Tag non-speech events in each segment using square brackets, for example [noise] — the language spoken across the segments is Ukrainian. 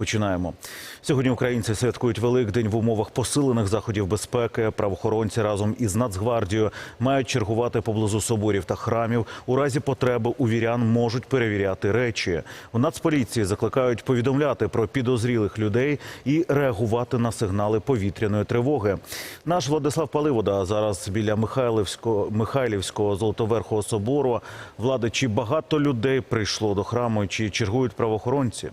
Починаємо сьогодні. Українці святкують Великдень в умовах посилених заходів безпеки. Правоохоронці разом із Нацгвардією мають чергувати поблизу соборів та храмів. У разі потреби у вірян можуть перевіряти речі. У Нацполіції закликають повідомляти про підозрілих людей і реагувати на сигнали повітряної тривоги. Наш Владислав Паливода зараз біля Михайлівського Михайлівського Золотоверхого собору. Влади, чи багато людей прийшло до храму, чи чергують правоохоронці?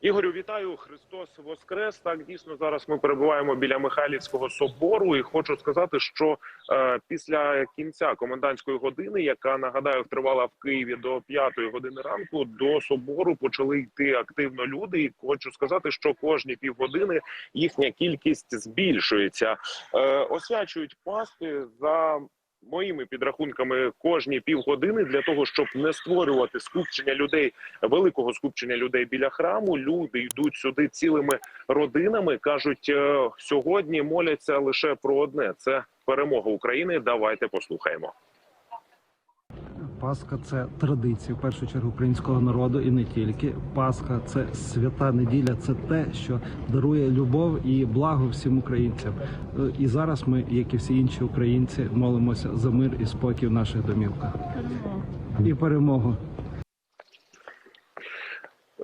Ігорю, вітаю! Христос Воскрес. Так дійсно зараз ми перебуваємо біля Михайлівського собору, і хочу сказати, що е, після кінця комендантської години, яка нагадаю тривала в Києві до п'ятої години ранку, до собору почали йти активно люди. І хочу сказати, що кожні півгодини їхня кількість збільшується. Е, освячують пасти за. Моїми підрахунками кожні півгодини для того, щоб не створювати скупчення людей, великого скупчення людей біля храму. Люди йдуть сюди цілими родинами. кажуть, е, сьогодні моляться лише про одне: це перемога України. Давайте послухаємо. Пасха це традиція в першу чергу українського народу і не тільки. Пасха це свята неділя, це те, що дарує любов і благо всім українцям. Е, І зараз ми, як і всі інші українці, молимося за мир і спокій в наших домівках. І перемогу.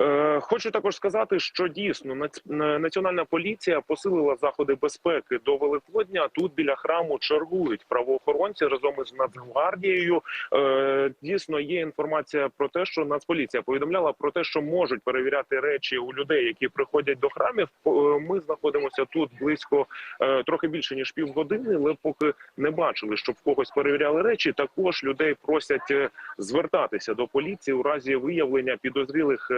Е, Хочу також сказати, що дійсно нац- національна поліція посилила заходи безпеки до Великодня. Тут біля храму чергують правоохоронці разом із Нацгвардією. Е, Дійсно, є інформація про те, що Нацполіція повідомляла про те, що можуть перевіряти речі у людей, які приходять до храмів. Е, Ми знаходимося тут близько трохи більше ніж півгодини, але поки не бачили, щоб в когось перевіряли речі. Також людей просять звертатися до поліції у разі виявлення підозрілих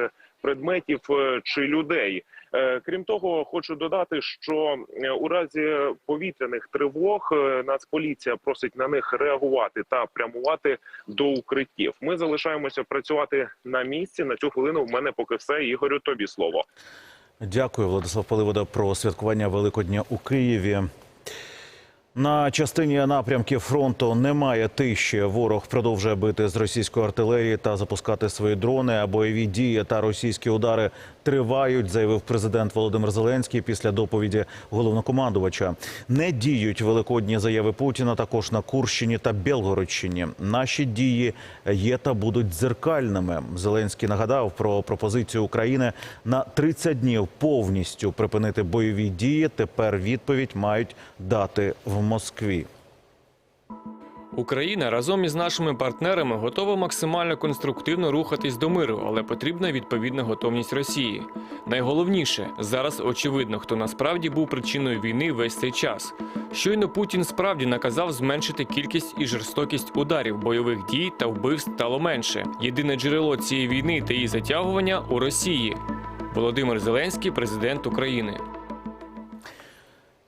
предметів е, чи людей. Е, Крім того, хочу додати, що е, у разі повітряних тривог Нацполіція просить на них реагувати та прямувати до укриттів. Ми залишаємося працювати на місці. На цю хвилину в мене поки все. Ігорю, тобі слово. Дякую, Владислав Паливода, про святкування Великодня у Києві. На частині напрямків фронту немає тиші. Ворог продовжує бити з російської артилерії та запускати свої дрони. А бойові дії та російські удари тривають, заявив президент Володимир Зеленський після доповіді головнокомандувача. Не діють великодні заяви Путіна також на Курщині та Білгородщині. Наші дії є та будуть дзеркальними. Зеленський нагадав про пропозицію України на 30 днів повністю припинити бойові дії. Тепер відповідь мають дати в Москві. Україна разом із нашими партнерами готова максимально конструктивно рухатись до миру, але потрібна відповідна готовність Росії. Найголовніше зараз очевидно, хто насправді був причиною війни весь цей час. Щойно Путін справді наказав зменшити кількість і жорстокість ударів, бойових дій та вбивств стало менше. Єдине джерело цієї війни та її затягування у Росії. Володимир Зеленський, президент України.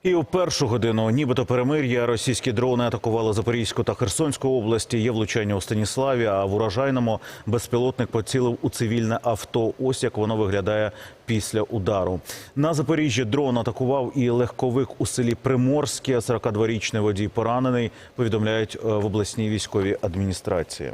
І у першу годину, нібито перемир'я, російські дрони атакували Запорізьку та Херсонську області. Є влучання у Станіславі. А в урожайному безпілотник поцілив у цивільне авто. Ось як воно виглядає після удару. На Запоріжжі дрон атакував і легковик у селі Приморське. 42-річний водій поранений. Повідомляють е, в обласній військовій адміністрації.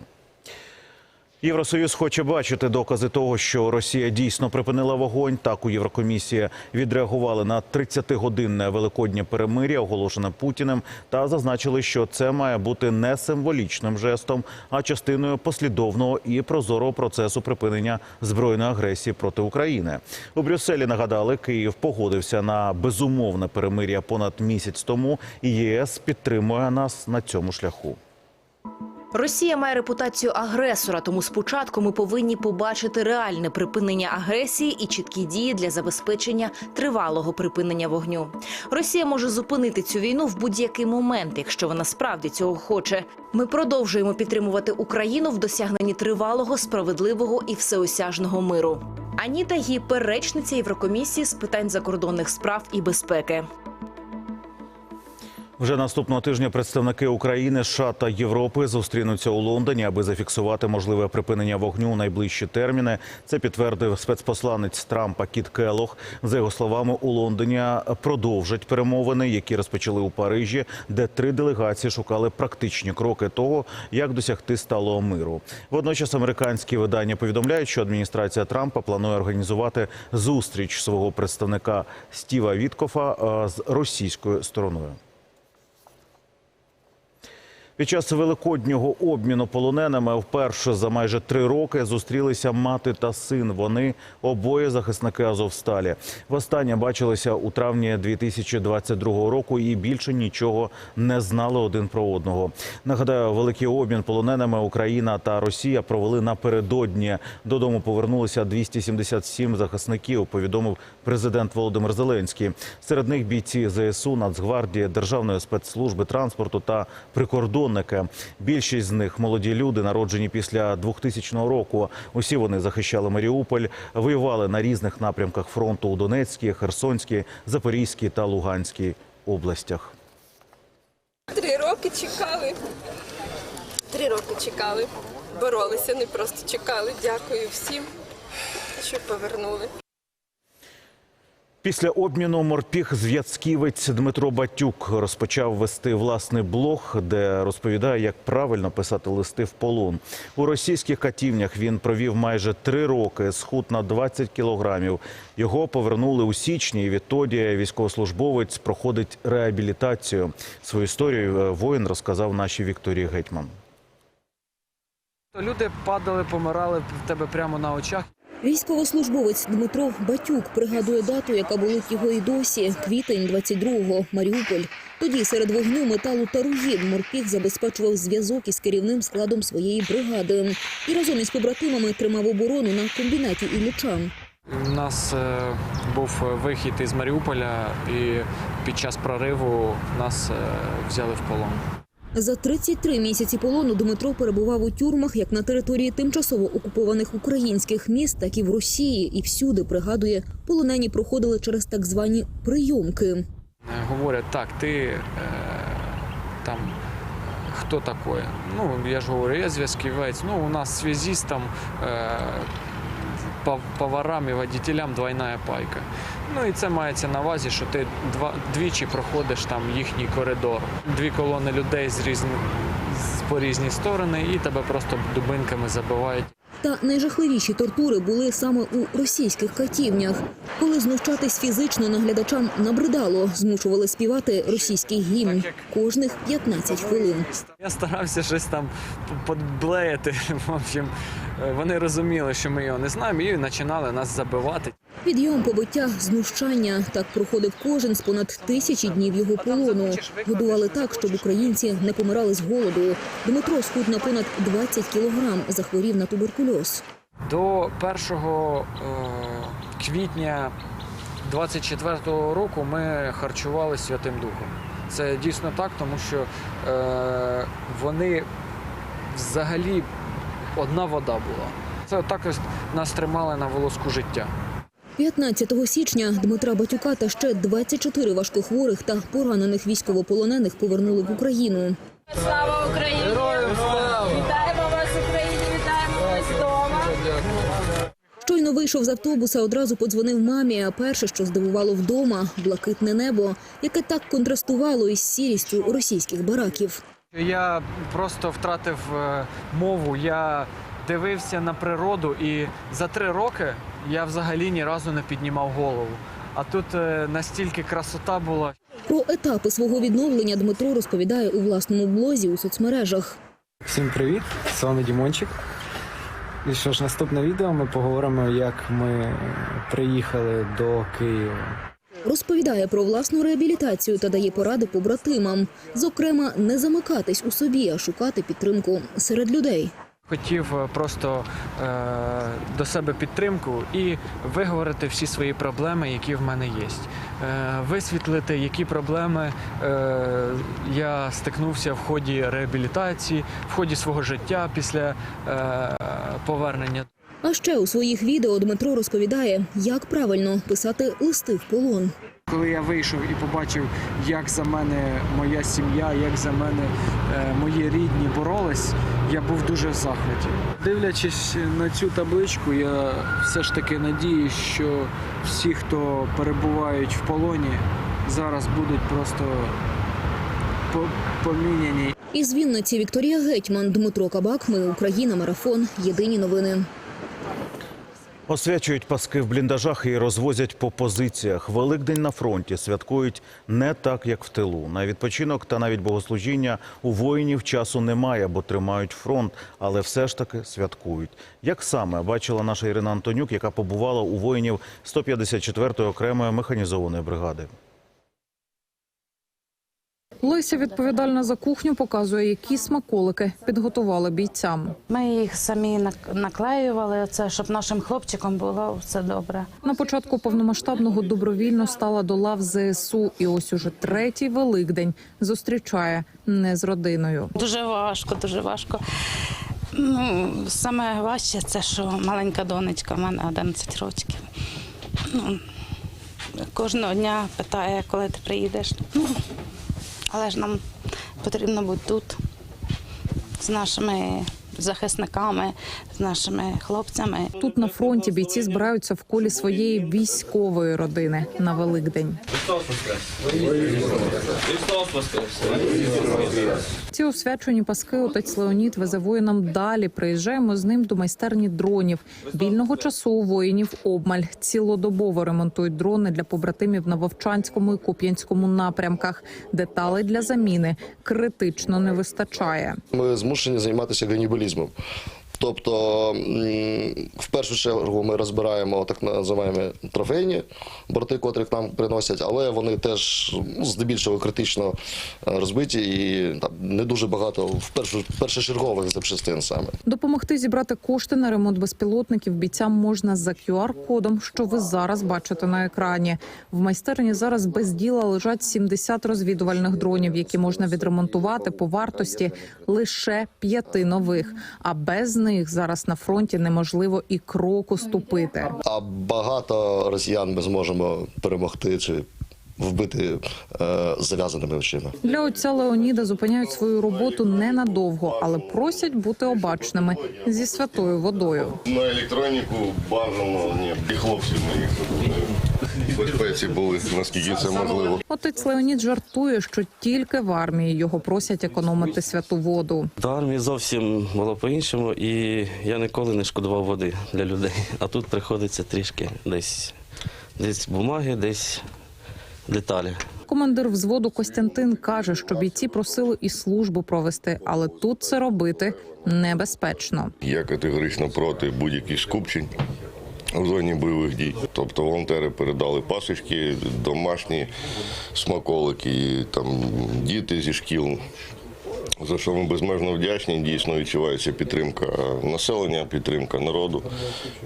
Євросоюз хоче бачити докази того, що Росія дійсно припинила вогонь. Так у Єврокомісії відреагували на 30-годинне великоднє перемир'я, оголошене Путіним, та зазначили, що це має бути не символічним жестом, а частиною послідовного і прозорого процесу припинення збройної агресії проти України. У Брюсселі нагадали, Київ погодився на безумовне перемир'я понад місяць тому, і ЄС підтримує нас на цьому шляху. Росія має репутацію агресора, тому спочатку ми повинні побачити реальне припинення агресії і чіткі дії для забезпечення тривалого припинення вогню. Росія може зупинити цю війну в будь-який момент, якщо вона справді цього хоче. Ми продовжуємо підтримувати Україну в досягненні тривалого, справедливого і всеосяжного миру. Аніта Гіпер, речниця Єврокомісії з питань закордонних справ і безпеки. Вже наступного тижня представники України, США та Європи зустрінуться у Лондоні, аби зафіксувати можливе припинення вогню у найближчі терміни. Це підтвердив спецпосланець Трампа Кіт Келох. За його словами, у Лондоні продовжать перемовини, які розпочали у Парижі, де три делегації шукали практичні кроки того, як досягти сталого миру. Водночас американські видання повідомляють, що адміністрація Трампа планує організувати зустріч свого представника Стіва Віткофа з російською стороною. Під час великоднього обміну полоненими вперше за майже три роки зустрілися мати та син. Вони обоє захисники Азовсталі. Востаннє бачилися у травні 2022 року і більше нічого не знали один про одного. Нагадаю, великий обмін полоненими Україна та Росія провели напередодні. Додому повернулися 277 захисників. Повідомив президент Володимир Зеленський. Серед них бійці ЗСУ, Нацгвардії, Державної спецслужби транспорту та прикордонники. Більшість з них молоді люди, народжені після 2000 року. Усі вони захищали Маріуполь, воювали на різних напрямках фронту у Донецькій, Херсонській, Запорізькій та Луганській областях. Три роки чекали. Три роки чекали. Боролися, не просто чекали. Дякую всім, що повернули. Після обміну морпіг зв'язківець Дмитро Батюк розпочав вести власний блог, де розповідає, як правильно писати листи в полон. У російських катівнях він провів майже три роки, схуд на 20 кілограмів. Його повернули у січні, і відтоді військовослужбовець проходить реабілітацію. Свою історію е, воїн розказав нашій Вікторії Гетьман. Люди падали, помирали в тебе прямо на очах. Військовослужбовець Дмитро Батюк пригадує дату, яка болить його і досі. Квітень 22-го, Маріуполь. Тоді серед вогню, металу та руїн морпіг забезпечував зв'язок із керівним складом своєї бригади і разом із побратимами тримав оборону на комбінаті Ілліча. У нас е, був вихід із Маріуполя, і під час прориву нас е, взяли в полон. За 33 місяці полону Дмитро перебував у тюрмах як на території тимчасово окупованих українських міст, так і в Росії. І всюди пригадує, полонені проходили через так звані прийомки. Е, Говорять, так, ти е, там хто такий? Ну, я ж говорю, я зв'язківець. Ну, у нас зв'язіст там пов- поварам і водителям двойна пайка. Ну і це мається на увазі, що ти два, двічі проходиш там їхній коридор. Дві колони людей з різні, з, по різні сторони, і тебе просто дубинками забивають. Та найжахливіші тортури були саме у російських катівнях, коли знущатись фізично наглядачам набридало, змушували співати російський гімн кожних 15 хвилин. Я старався щось там подблеяти. [laughs] В общем, вони розуміли, що ми його не знаємо, і починали нас забивати. Підйом, побиття, знущання так проходив кожен з понад тисячі днів його полону. Годували так, щоб українці не помирали з голоду. Дмитро схуд на понад 20 кілограм, захворів на туберкульоз. До 1 е, квітня 24-го року ми харчували Святим Духом. Це дійсно так, тому що е, вони взагалі одна вода була. Це так нас тримали на волоску життя. 15 січня Дмитра Батюка та ще 24 важкохворих та поранених військовополонених повернули в Україну. Слава Україні! Вітаємо вас, Україні! Вітаємо вас вдома! Щойно вийшов з автобуса, одразу подзвонив мамі. А перше, що здивувало вдома, блакитне небо, яке так контрастувало із сірістю російських бараків. Я просто втратив е, мову. Я дивився на природу, і за три роки я взагалі ні разу не піднімав голову. А тут е, настільки красота була. Про етапи свого відновлення Дмитро розповідає у власному блозі у соцмережах. Всім привіт! З вами Дімончик. І що ж, наступне відео ми поговоримо, як ми приїхали до Києва. Розповідає про власну реабілітацію та дає поради побратимам. Зокрема, не замикатись у собі, а шукати підтримку серед людей. Хотів е, просто е, до себе підтримку і виговорити всі свої проблеми, які в мене є. Е, висвітлити, які проблеми е, я стикнувся в ході реабілітації, в ході свого життя після е, повернення. А ще у своїх відео Дмитро розповідає, як правильно писати листи в полон. Коли я вийшов і побачив, як за мене моя сім'я, як за мене е, мої рідні боролись, я був дуже в захваті. Дивлячись на цю табличку, я все ж таки надіюсь, що всі, хто перебувають в полоні, зараз будуть просто поміняні Із Вінниці Вікторія Гетьман, Дмитро Кабак. Ми Україна. Марафон. Єдині новини. Освячують паски в бліндажах і розвозять по позиціях. Великдень на фронті святкують не так, як в тилу. На відпочинок та навіть богослужіння у воїнів часу немає, бо тримають фронт, але все ж таки святкують. Як саме бачила наша Ірина Антонюк, яка побувала у воїнів 154-ї окремої механізованої бригади. Леся відповідальна за кухню показує, які смаколики підготували бійцям. Ми їх самі наклеювали, це, щоб нашим хлопчикам було все добре. На початку повномасштабного добровільно стала до лав ЗСУ, і ось уже третій великдень зустрічає не з родиною. Дуже важко, дуже важко. Ну, саме важче це, що маленька донечка, в мене 11 років. Ну, кожного дня питає, коли ти приїдеш. Ну, але ж нам потрібно бути тут з нашими захисниками, з нашими хлопцями. Тут на фронті бійці збираються в колі своєї військової родини на Великдень. Ці освячені паски отець Леонід везе воїнам далі. Приїжджаємо з ним до майстерні дронів. Вільного часу у воїнів обмаль. Цілодобово ремонтують дрони для побратимів на Вовчанському і Куп'янському напрямках. Деталей для заміни критично не вистачає. Ми змушені займатися ганібалізмом. Тобто, в першу чергу ми розбираємо так називаємо трофейні борти, котрих нам приносять, але вони теж ну, здебільшого критично е, розбиті і там не дуже багато в першу першочергових запчастин саме. Допомогти зібрати кошти на ремонт безпілотників бійцям можна за QR-кодом, що ви зараз бачите на екрані. В майстерні зараз без діла лежать 70 розвідувальних дронів, які можна відремонтувати по вартості лише п'яти нових. А без них зараз на фронті неможливо і кроку ступити. А багато росіян ми зможемо перемогти чи вбити е, зав'язаними очима. Для отця Леоніда зупиняють свою роботу ненадовго, але просять бути обачними зі святою водою. На електроніку бажано ні, і хлопці моїх безпеці були, наскільки це можливо. Отець Леонід жартує, що тільки в армії його просять економити святу воду. До армії зовсім було по-іншому, і я ніколи не шкодував води для людей. А тут приходиться трішки десь, десь бумаги, десь деталі. Командир взводу Костянтин каже, що бійці просили і службу провести, але тут це робити небезпечно. Я категорично проти будь-яких скупчень у зоні бойових дій. Тобто волонтери передали пасочки, домашні смаколики, там діти зі шкіл. За що ми безмежно вдячні, дійсно відчувається підтримка населення, підтримка народу.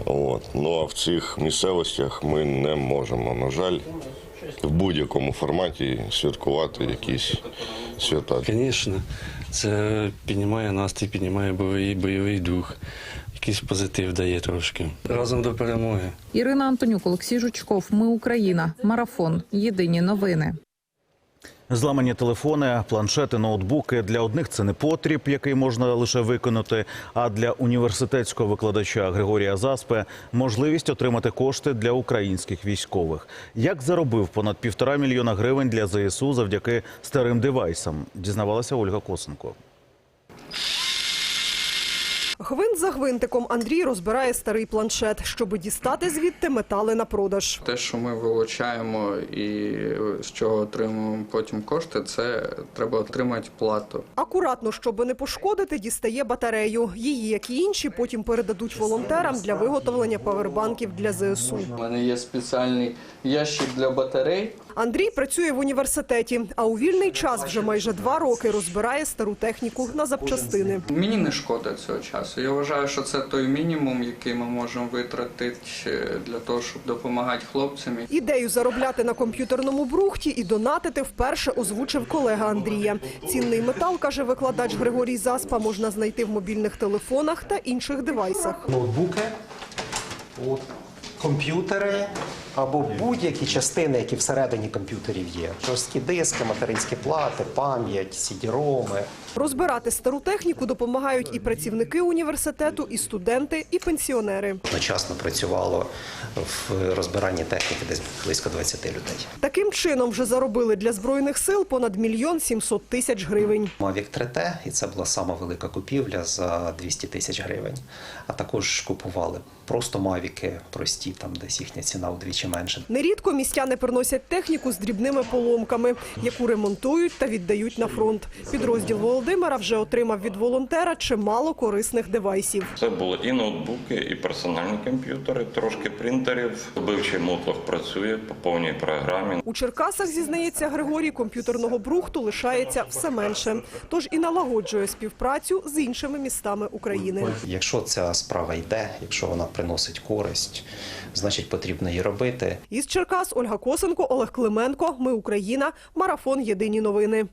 От. Ну а в цих місцевостях ми не можемо, на жаль, в будь-якому форматі святкувати якісь свята. Звісно, це піднімає настрій, піднімає бойовий, бойовий дух, якийсь позитив дає трошки. Разом до перемоги. Ірина Антонюк, Олексій Жучков. Ми Україна. Марафон. Єдині новини. Зламані телефони, планшети, ноутбуки. Для одних це не потріб, який можна лише виконати. А для університетського викладача Григорія Заспе можливість отримати кошти для українських військових. Як заробив понад півтора мільйона гривень для ЗСУ завдяки старим девайсам, дізнавалася Ольга Косенко. Гвинт за гвинтиком Андрій розбирає старий планшет, щоби дістати звідти метали на продаж. Те, що ми вилучаємо і з чого отримуємо потім кошти, це треба отримати плату. Акуратно, щоби не пошкодити, дістає батарею. Її, як і інші, потім передадуть волонтерам для виготовлення павербанків для ЗСУ. У мене є спеціальний ящик для батарей. Андрій працює в університеті, а у вільний час вже майже два роки розбирає стару техніку на запчастини. Мені не шкода цього часу. Я вважаю, що це той мінімум, який ми можемо витратити для того, щоб допомагати хлопцям. Ідею заробляти на комп'ютерному брухті і донатити вперше озвучив колега Андрія. Цінний метал, каже викладач Григорій Заспа, можна знайти в мобільних телефонах та інших девайсах. ноутбуки, комп'ютери або будь-які частини, які всередині комп'ютерів є. Жорсткі диски, материнські плати, пам'ять, CD-роми. Розбирати стару техніку допомагають і працівники університету, і студенти, і пенсіонери. Одночасно працювало в розбиранні техніки десь близько 20 людей. Таким чином вже заробили для збройних сил понад мільйон сімсот тисяч гривень. Mavic 3T, і це була сама велика купівля за 200 тисяч гривень. А також купували просто мавіки, прості, там десь їхня ціна вдвічі менше. Нерідко містяни приносять техніку з дрібними поломками, яку ремонтують та віддають на фронт. Підрозділ Володимира вже отримав від волонтера чимало корисних девайсів. Це були і ноутбуки, і персональні комп'ютери, трошки принтерів. Вбивчий мотлох працює по повній програмі. У Черкасах, зізнається Григорій, комп'ютерного брухту лишається все менше. Тож і налагоджує співпрацю з іншими містами України. Якщо ця справа йде, якщо вона приносить користь, значить потрібно її робити. Із Черкас Ольга Косенко, Олег Клименко. Ми Україна. Марафон. Єдині новини.